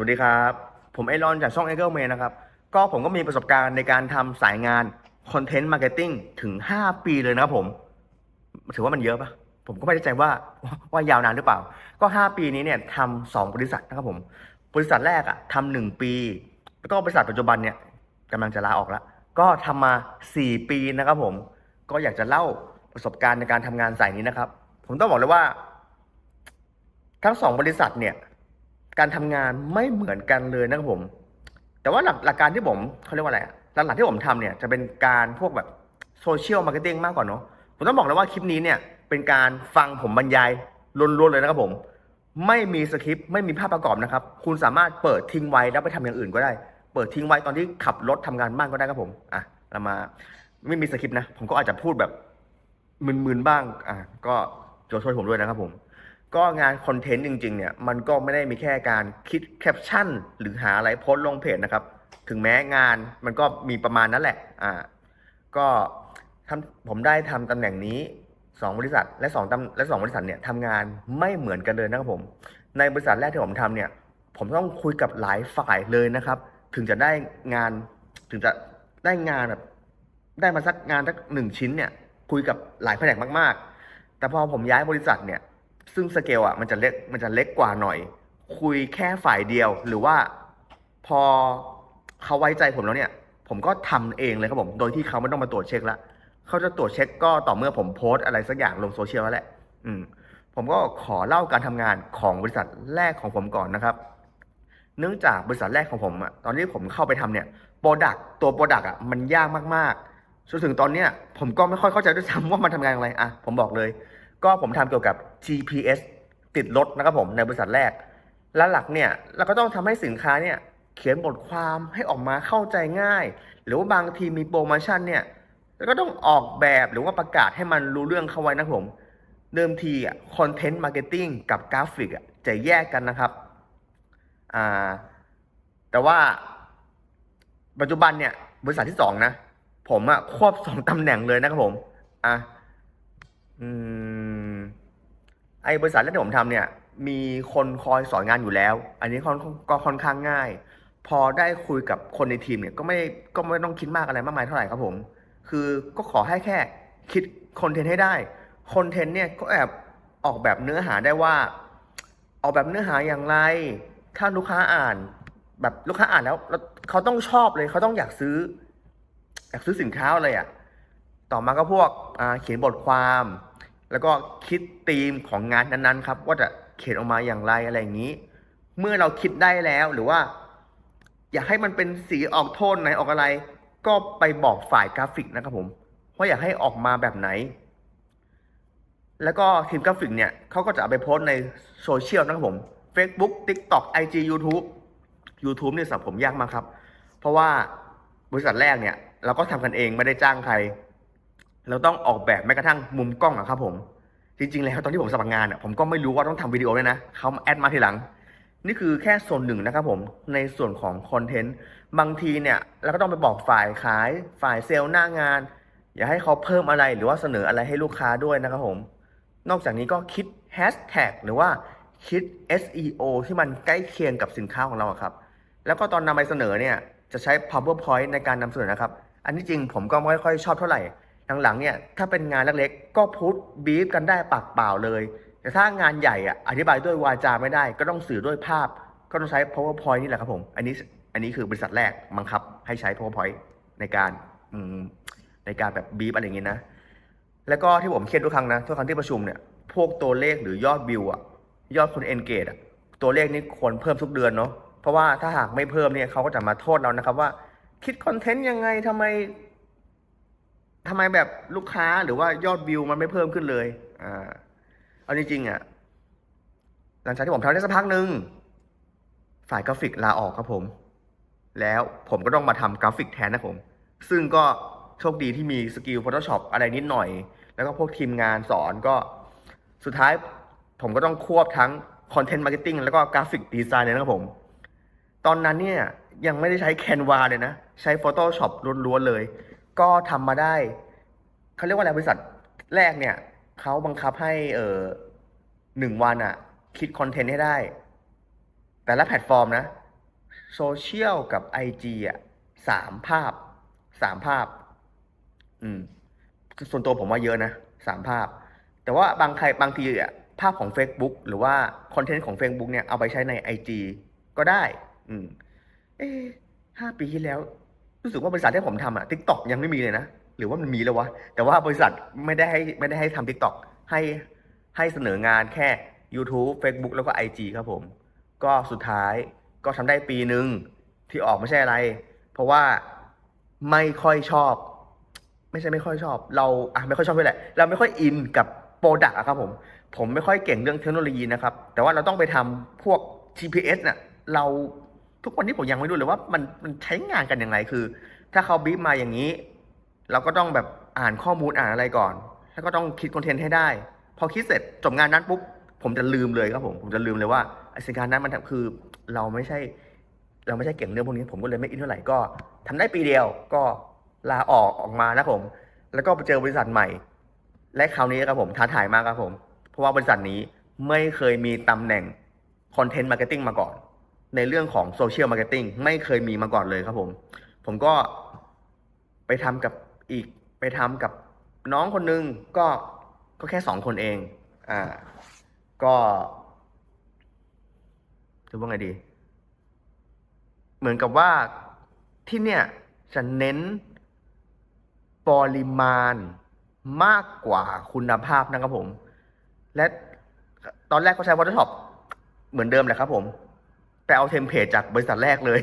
วัสดีครับ ผมไอรอนจากช่อง e อ g l e m a n นะครับ ก็ผมก็มีประสบการณ์ในการทำสายงานคอนเทนต์มาร์เก็ตติ้งถึง 5 ปีเลยนะครับผม ถือว่ามันเยอะปะผมก็ไม่แน่ใจว่าว่ายาวนานหรือเปล่า ก็ 5 ปีนี้เนี่ยทำสองบริษัทนะครับผม บริษัทแรกอะทำหนึ่งปี แล้วก็บริษัทปัจจุบันเนี่ยกำลังจะลาออกแล้ว ก็ทำมา 4 ปีนะครับผม ก็อยากจะเล่าประสบการณ์ในการทำงานสายนี้นะครับ ผมต้องบอกเลยว่า ทั้งสองบริษัทเนี่ย การทำงานไม่เหมือนกันเลยนะครับผม แต่ว่าหลักหลักการที่ผมเขาเรียกว่าอะไรอะหลักๆที่ผมทำเนี่ยจะเป็นการพวกแบบโซเชียลมาร์เก็ตติ้งมากกว่าเนาะผมต้องบอกเลยว่าคลิปนี้เนี่ยเป็นการฟังผมบรรยายล้วนๆเลยนะครับผม ไม่มีสคริปต์ไม่มีภาพประกอบนะครับ คุณสามารถเปิดทิ้งไว้แล้วไปทำอย่างอื่นก็ได้ เปิดทิ้งไว้ตอนที่ขับรถทำงานบ้านก็ได้ครับผมอะเรามาไม่มีสคริปต์นะ ผมก็อาจจะพูดแบบมึนๆบ้างอะก็โจช่วยผมด้วยนะครับผม ก็งานคอนเทนต์จริงๆเนี่ยมันก็ไม่ได้มีแค่การคิดแคปชั่น หรือหาอะไรโพสลงเพจนะครับ ถึงแม้งานมันก็มีประมาณนั้นแหละอ่าก็ทำผมได้ทำตำแหน่งนี้สองบริษัทและสองตำและสองบริษัทเนี่ยทำงานไม่เหมือนกันเลยนะครับผม ในบริษัทแรกที่ผมทำเนี่ย ผมต้องคุยกับหลายฝ่ายเลยนะครับ ถึงจะได้งานถึงจะได้งานแบบได้มาสักงานสักหนึ่งชิ้นเนี่ย คุยกับหลายแผนกมาก ๆ แต่พอผมย้ายบริษัทเนี่ย ซึ่งสเกลอะมันจะเล็กมันจะเล็กกว่าหน่อย คุยแค่ฝ่ายเดียว หรือว่าพอเขาไว้ใจผมแล้วเนี่ย ผมก็ทำเองเลยครับผม โดยที่เขาไม่ต้องมาตรวจเช็คละเขาจะตรวจเช็คก็ต่อเมื่อผมโพสต์อะไรสักอย่างลงโซเชียลแล้วแหละ อืม ผมก็ขอเล่าการทำงานของบริษัทแรกของผมก่อนนะครับ เนื่องจากบริษัทแรกของผมอะตอนที่ผมเข้าไปทำเนี่ยโปรดักตัวโปรดักอะมันยากมากๆจนถึงตอนเนี้ยผมก็ไม่ค่อยเข้าใจด้วยซ้ำว่ามันทำงานอะไรอะผมบอกเลย ก็ผมทำเกี่ยวกับ GPS ติดรถนะครับผมในบริษัทแรก และหลักเนี่ยเราก็ต้องทำให้สินค้าเนี่ยเขียนบทความให้ออกมาเข้าใจง่าย หรือว่าบางทีมีโปรโมชั่นเนี่ยแล้วก็ต้องออกแบบหรือว่าประกาศให้มันรู้เรื่องเข้าไว้นะครับผม เดิมทีอะคอนเทนต์มาร์เก็ตติ้งกับกราฟิกอะจะแยกกันนะครับอ่าแต่ว่าปัจจุบันเนี่ยบริษัทที่สองนะ ผมอะควบสองตำแหน่งเลยนะครับผมอะอืม ไอ้บริษัทแรกที่ผมทำเนี่ย มีคนคอยสอนงานอยู่แล้ว อันนี้คอนก็ค่อนข้างง่าย พอได้คุยกับคนในทีมเนี่ยก็ไม่ก็ไม่ต้องคิดมากอะไรมากมายเท่าไหร่ครับผม คือก็ขอให้แค่คิดคอนเทนต์ให้ได้คอนเทนต์เนี่ยก็แอบออกแบบเนื้อหาได้ว่า ออกแบบเนื้อหาอย่างไร ถ้าลูกค้าอ่าน แบบลูกค้าอ่านแล้วเขาต้องชอบเลยเขาต้องอยากซื้อ อยากซื้อสินค้าเลยอะ ต่อมาก็พวกเขียนบทความ แล้วก็คิดธีมของงานนั้นๆครับ ว่าจะเขียนออกมาอย่างไรอะไรอย่างนี้ เมื่อเราคิดได้แล้วหรือว่า อยากให้มันเป็นสีออกโทนไหนออกอะไร ก็ไปบอกฝ่ายกราฟิกนะครับผมว่าอยากให้ออกมาแบบไหน แล้วก็ทีมกราฟิกเนี่ยเขาก็จะเอาไปโพสในโซเชียลนะครับผม Facebook TikTok IG YouTube YouTube เนี่ยสำหรับผมยากมากครับ เพราะว่าบริษัทแรกเนี่ย เราก็ทำกันเองไม่ได้จ้างใคร เราต้องออกแบบแม้กระทั่งมุมกล้องอะครับผม จริง ๆ แล้วตอนที่ผมสมัครงานอะผมก็ไม่รู้ว่าต้องทำวิดีโอด้วยนะเขาแอดมาทีหลัง นี่คือแค่ส่วนหนึ่งนะครับผมในส่วนของคอนเทนต์บางทีเนี่ยเราก็ต้องไปบอกฝ่ายขายฝ่ายเซลล์หน้างาน อย่าให้เขาเพิ่มอะไรหรือว่าเสนออะไรให้ลูกค้าด้วยนะครับผม นอกจากนี้ก็คิดแฮชแท็กหรือว่าคิด SEO ที่มันใกล้เคียงกับสินค้าของเราครับ แล้วก็ตอนนำไปเสนอเนี่ยจะใช้ PowerPoint ในการนำเสนอนะครับ อันที่จริงผมก็ไม่ค่อยชอบเท่าไหร่ หลังๆเนี่ยถ้าเป็นงานเล็กๆก็พูดบีฟกันได้ปากเปล่าเลย แต่ถ้างานใหญ่อะอธิบายด้วยวาจาไม่ได้ ก็ต้องสื่อด้วยภาพ ก็ต้องใช้ PowerPoint นี่แหละครับผม อันนี้อันนี้คือบริษัทแรกบังคับ ให้ใช้ PowerPoint ในการในการแบบบีฟอะไรอย่างงี้นะ แล้วก็ที่ผมเครียดทุกครั้งนะทุกครั้งที่ประชุมเนี่ยพวกตัวเลขหรือยอดวิวอะยอดคนเอนเกจอะตัวเลขนี้ควรเพิ่มทุกเดือนเนาะเพราะว่าถ้าหากไม่เพิ่มเนี่ยเขาก็จะมาโทษเรานะครับว่า คิดคอนเทนต์ยังไงทำไม ทำไมแบบลูกค้าหรือว่ายอดวิวมันไม่เพิ่มขึ้นเลย อ่า เอาจริงๆอะหลังจากที่ผมทำได้สักพักหนึ่งฝ่ายกราฟิกลาออกครับผม แล้วผมก็ต้องมาทำกราฟิกแทนนะผม ซึ่งก็โชคดีที่มีสกิล Photoshop อะไรนิดหน่อย แล้วก็พวกทีมงานสอนก็ สุดท้ายผมก็ต้องควบทั้งคอนเทนต์มาร์เก็ตติ้งแล้วก็กราฟิกดีไซน์เลยนะครับผม ตอนนั้นเนี่ยยังไม่ได้ใช้ Canva เลยนะ ใช้ Photoshop ล้วนๆเลย ก็ทำมาได้เขาเรียกว่าอะไรบริษัทแรกเนี่ยเขาบังคับให้เออหนึ่งวันอะคิดคอนเทนต์ให้ได้ แต่ละแพลตฟอร์มนะโซเชียลกับ IG อะสามภาพสามภาพ อืม ส่วนตัวผมว่าเยอะนะสามภาพ แต่ว่าบางใครบางทีอะภาพของ Facebook หรือว่าคอนเทนต์ของ Facebook เนี่ยเอาไปใช้ใน IG ก็ได้ อืม เอ๊ห้าปีที่แล้ว รู้สึกว่าบริษัทที่ผมทำอะ TikTok ยังไม่มีเลยนะ หรือว่ามันมีแล้ววะ แต่ว่าบริษัทไม่ได้ให้ไม่ได้ให้ทำ TikTok ให้ให้เสนองานแค่ YouTube Facebook แล้วก็ IG ครับผม ก็สุดท้ายก็ทำได้ปีหนึ่งที่ออกไม่ใช่อะไร เพราะว่าไม่ค่อยชอบ ไม่ใช่ไม่ค่อยชอบ เราอะไม่ค่อยชอบด้วยแหละเราไม่ค่อยอินกับโปรดักต์ครับผม ผมไม่ค่อยเก่งเรื่องเทคโนโลยีนะครับ แต่ว่าเราต้องไปทำพวก GPS น่ะเรา ทุกวันนี้ผมยังไม่รู้เลยว่ามันมันใช้งานกันยังไงคือ ถ้าเขาบีบมาอย่างนี้ เราก็ต้องแบบอ่านข้อมูลอ่านอะไรก่อน แล้วก็ต้องคิดคอนเทนต์ให้ได้ พอคิดเสร็จจบงานนั้นปุ๊บผมจะลืมเลยครับผมผมจะลืมเลยว่าไอ้สิ่งการนั้นมันคือเราไม่ใช่ เราไม่ใช่เก่งเรื่องพวกนี้ ผมก็เลยไม่อินเท่าไหร่ก็ทำได้ปีเดียวก็ลาออกออกมานะผม แล้วก็ไปเจอบริษัทใหม่ และคราวนี้ครับผมท้าทายมากครับผม เพราะว่าบริษัทนี้ไม่เคยมีตำแหน่งคอนเทนต์มาร์เก็ตติ้งมาก่อน ในเรื่องของโซเชียลมาร์เก็ตติ้งไม่เคยมีมาก่อนเลยครับผม ผมก็ไปทำกับอีกไปทำกับน้องคนนึงก็ก็แค่สองคนเอง อ่า ก็จะว่าไงดี เหมือนกับว่าที่เนี่ยจะเน้นปริมาณมากกว่าคุณภาพนะครับผม และตอนแรกก็ใช้ Photoshop เหมือนเดิมแหละครับผม แต่เอาเทมเพลตจากบริษัทแรกเลย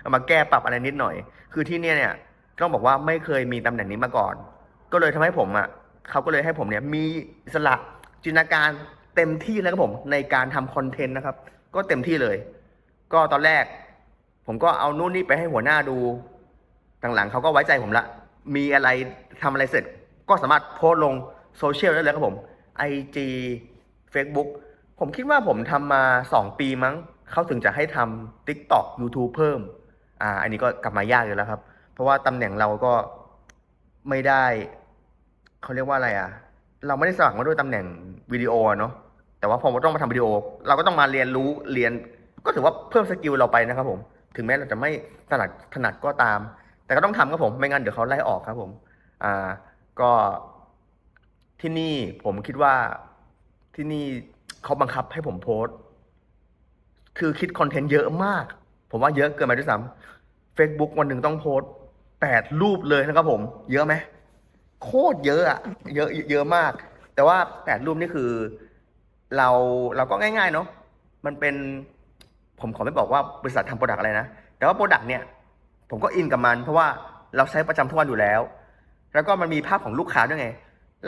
เอามาแก้ปรับอะไรนิดหน่อย คือที่เนี่ยเนี่ยต้องบอกว่าไม่เคยมีตำแหน่งนี้มาก่อน ก็เลยทำให้ผมอะเขาก็เลยให้ผมเนี่ยมีสระจินตนาการเต็มที่แล้วครับผมในการทำคอนเทนต์นะครับ ก็เต็มที่เลย ก็ตอนแรก ผมก็เอานู่นนี่ไปให้หัวหน้าดูหลังๆเขาก็ไว้ใจผมละ มีอะไรทำอะไรเสร็จ ก็สามารถโพสลงโซเชียลได้เลยครับผม IG Facebook ผมคิดว่าผมทำมา 2 ปีมั้ง เขาถึงจะให้ทำ TikTok YouTube เพิ่ม อ่า อันนี้ก็กลับมายากอยู่แล้วครับ เพราะว่าตำแหน่งเราก็ไม่ได้ เขาเรียกว่าอะไรอะ เราไม่ได้สมัครมาด้วยตำแหน่งวิดีโอเนาะ แต่ว่าพอเราต้องมาทำวิดีโอ เราก็ต้องมาเรียนรู้เรียน ก็ถือว่าเพิ่มสกิลเราไปนะครับผม ถึงแม้เราจะไม่ถนัดถนัดก็ตาม แต่ก็ต้องทำครับผม ไม่งั้นเดี๋ยวเขาไล่ออกครับผม อ่า ก็ที่นี่ผมคิดว่าที่นี่เขาบังคับให้ผมโพสต์ คือคิดคอนเทนต์เยอะมาก ผมว่าเยอะเกินไปด้วยซ้ำ Facebook วันหนึ่งต้องโพสแปดรูปเลยนะครับผม เยอะไหมโคตรเยอะอะเยอะเยอะมาก แต่ว่าแปดรูปนี่คือ เราเราก็ง่ายๆเนาะมันเป็น ผมขอไม่บอกว่าบริษัททำโปรดักอะไรนะ แต่ว่าโปรดักเนี่ย ผมก็อินกับมัน เพราะว่าเราใช้ประจำทุกวันอยู่แล้ว แล้วก็มันมีภาพของลูกค้าด้วยไง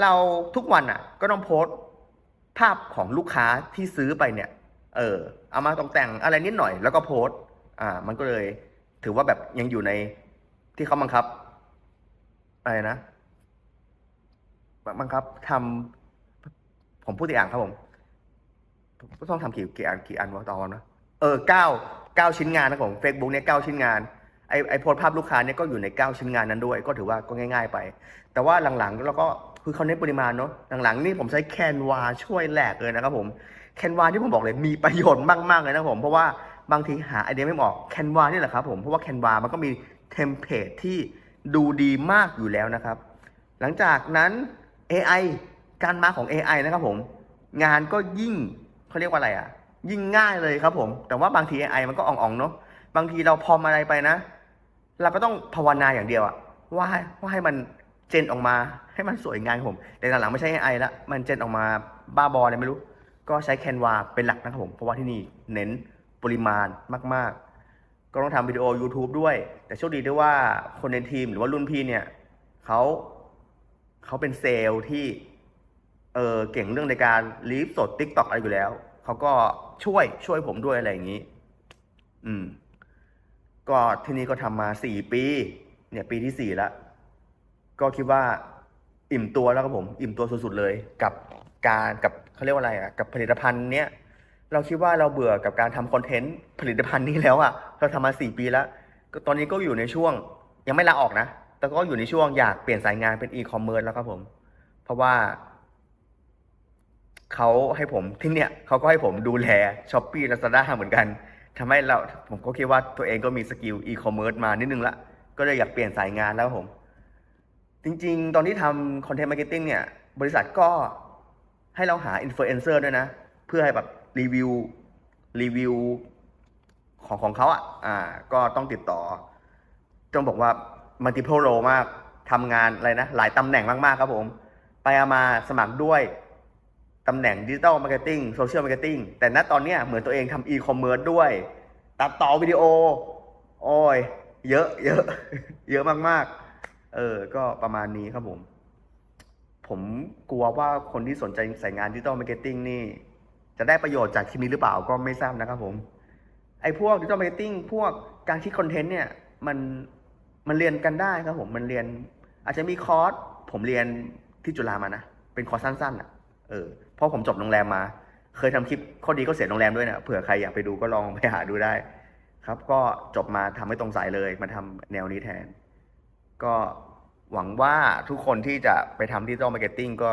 เราทุกวันอะ ก็ต้องโพสต์ภาพของลูกค้าที่ซื้อไปเนี่ย เออ เอามาตกแต่งอะไรนิดหน่อยแล้วก็โพสต์ อ่า มันก็เลย ถือว่าแบบยังอยู่ในที่เขาบังคับ อะไรนะ บังคับทำผมพูดตัวอย่างครับผมผมต้องทำกี่กี่อันกี่อันวะตอนนะเออเก้าเก้าชิ้นงานนะผมเฟซบุ๊กเนี่ยเก้าชิ้นงานไอไอโพสภาพลูกค้าเนี่ยก็อยู่ในเก้าชิ้นงานนั้นด้วย ก็ถือว่าก็ง่าย ๆ ไป แต่ว่าหลังๆเราก็คือเขาเน้นปริมาณเนาะหลังๆนี่ผมใช้แคนวาช่วยแหลกเลยนะครับผม แคนวาที่ผมบอกเลยมีประโยชน์มากๆเลยนะผมเพราะว่าบางทีหาไอเดียไม่ออกแคนวานี่แหละครับผมเพราะว่าแคนวามันก็มีเทมเพลตที่ดูดีมากอยู่แล้วนะครับ หลังจากนั้น AI การมาของ AI นะครับผม งานก็ยิ่งเขาเรียกว่าอะไรอะ ยิ่งง่ายเลยครับผม แต่ว่าบางที AI มันก็อ่องๆเนาะบางทีเราพอมอะไรไปนะ เราก็ต้องภาวนาอย่างเดียวอะว่าให้ว่าให้มันเจนออกมาให้มันสวยงามผม แต่หลังๆไม่ใช่ AI ละมันเจนออกมาบ้าบออะไรไม่รู้ ก็ใช้ Canva เป็นหลักนะครับผม เพราะว่าที่นี่เน้นปริมาณมาก ๆ ก็ต้องทำวิดีโอ YouTube ด้วย แต่โชคดีด้วยว่าคนในทีมหรือว่ารุ่นพี่เนี่ยเขาเขาเป็นเซลล์ที่เออเก่งเรื่องในการลีฟสด t ิ k t o k อะไรอยู่แล้ว เขาก็ช่วยช่วยผมด้วยอะไรอย่างนี้ อืม ก็ที่นี่ก็ทำมาสี่ปี เนี่ย ปีที่สี่ล้วก็คิดว่า อิ่มตัวแล้วครับผม อิ่มตัวสุดๆเลย กับการกับ เขาเรียกว่าอะไรอะกับผลิตภัณฑ์เนี้ยเราคิดว่าเราเบื่อกับการทำคอนเทนต์ผลิตภัณฑ์นี้แล้วอะเราทำมาสี่ปีแล้วก็ตอนนี้ก็อยู่ในช่วง ยังไม่ลาออกนะ แต่ก็อยู่ในช่วงอยากเปลี่ยนสายงานเป็นอีคอมเมิร์ซแล้วครับผม เพราะว่าเขาให้ผมที่เนี่ยเขาก็ให้ผมดูแลช้อปปี้ลาซาด้าเหมือนกันทำให้เราผมก็คิดว่าตัวเองก็มีสกิลอีคอมเมิร์ซมานิดนึงละก็เลยอยากเปลี่ยนสายงานแล้วผม จริง ๆ ตอนที่ทำคอนเทนต์มาร์เก็ตติ้งเนี่ย บริษัทก็ ให้เราหาอินฟลูเอนเซอร์ด้วยนะ เพื่อให้แบบรีวิวรีวิวของของเขาอะ อ่า ก็ต้องติดต่อ ต้องบอกว่ามัลติเพลโรมากทำงานอะไรนะ หลายตำแหน่งมากๆครับผม ไปเอามาสมัครด้วยตำแหน่งดิจิตอลมาร์เก็ตติ้งโซเชียลมาร์เก็ตติ้งแต่ณตอนนี้เหมือนตัวเองทำอีคอมเมิร์ซด้วย ตัดต่อวิดีโอ โอ้ย เยอะ เยอะ เยอะมากๆ เออ ก็ประมาณนี้ครับผม ผมกลัวว่าคนที่สนใจสายงานดิจิตอลมาร์เก็ตติ้งนี่ จะได้ประโยชน์จากคลิปนี้หรือเปล่าก็ไม่ทราบนะครับผมไอ้พวกดิจิตอลมาร์เก็ตติ้งพวกการคิดคอนเทนต์เนี่ยมันมันเรียนกันได้ครับผมมันเรียน อาจจะมีคอร์สผมเรียนที่จุฬามานะเป็นคอร์สสั้นๆอะเออเพราะผมจบโรงแรมมา เคยทำคลิปข้อดีก็เสียโรงแรมด้วยนะเผื่อใครอยากไปดูก็ลองไปหาดูได้ ครับ ก็จบมาทำไม่ตรงสายเลยมาทำแนวนี้แทน ก็ หวังว่าทุกคนที่จะไปทำดิจิตอลมาร์เก็ตติ้งก็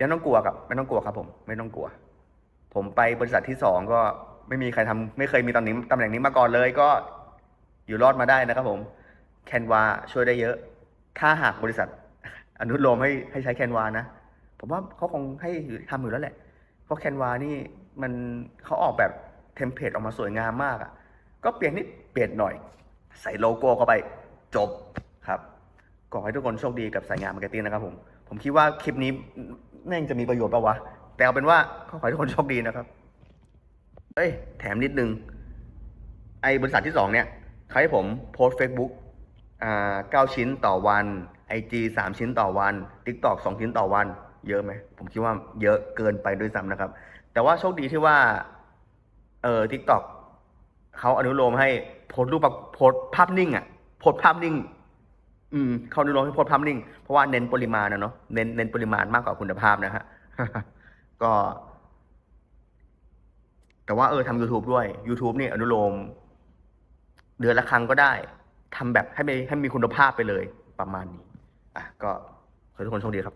ยังต้องกลัวกับ ไม่ต้องกลัวครับ ผม ไม่ต้องกลัว ผมไปบริษัทที่สองก็ไม่มีใครทำไม่เคยมีตำแหน่งตำแหน่งนี้มาก่อนเลยก็อยู่รอดมาได้นะครับผมแคนวาช่วยได้เยอะ ถ้าหากบริษัท อนุโลมให้ให้ใช้แคนวานะ ผมว่าเขาคงให้ทำอยู่แล้วแหละ เพราะแคนวานี่มันเขาออกแบบเทมเพลตออกมาสวยงามมากอะ่ะ ก็เปลี่ยนนิดเปลี่ยนหน่อย ใส่โลโก้เข้าไป จบ ครับขอให้ทุกคนโชคดีกับสายงานมาร์เก็ตติ้งนะครับผม ผมคิดว่าคลิปนี้แม่งจะมีประโยชน์ปะวะ แต่เอาเป็นว่าขอให้ทุกคนโชคดีนะครับ เอ้ย แถมนิดนึง ไอ้บริษัทที่สองเนี่ยเขาให้ผมโพสต์ Facebook อ่าเก้าชิ้นต่อวัน IG สามชิ้นต่อวัน TikTok สองชิ้นต่อวัน เยอะไหม ผมคิดว่าเยอะเกินไปด้วยซ้ำนะครับ แต่ว่าโชคดีที่ว่า เออ TikTok เขาอนุโลมให้โพสรูปโพสภาพนิ่งอะโพสภาพนิ่ง อืมเขาดูโลมให้โพสต์ภาพนิ่งเพราะว่าเน้นปริมาณนะเนาะเน้นเน้นปริมาณมากกว่าคุณภาพนะฮะก็ แต่ว่าเออทำ YouTube ด้วย YouTube นี่อนุโลม เดือนละครั้งก็ได้ทำแบบให้มีให้มีคุณภาพไปเลยประมาณนี้ อะ ก็ขอทุกคนโชคดีครับ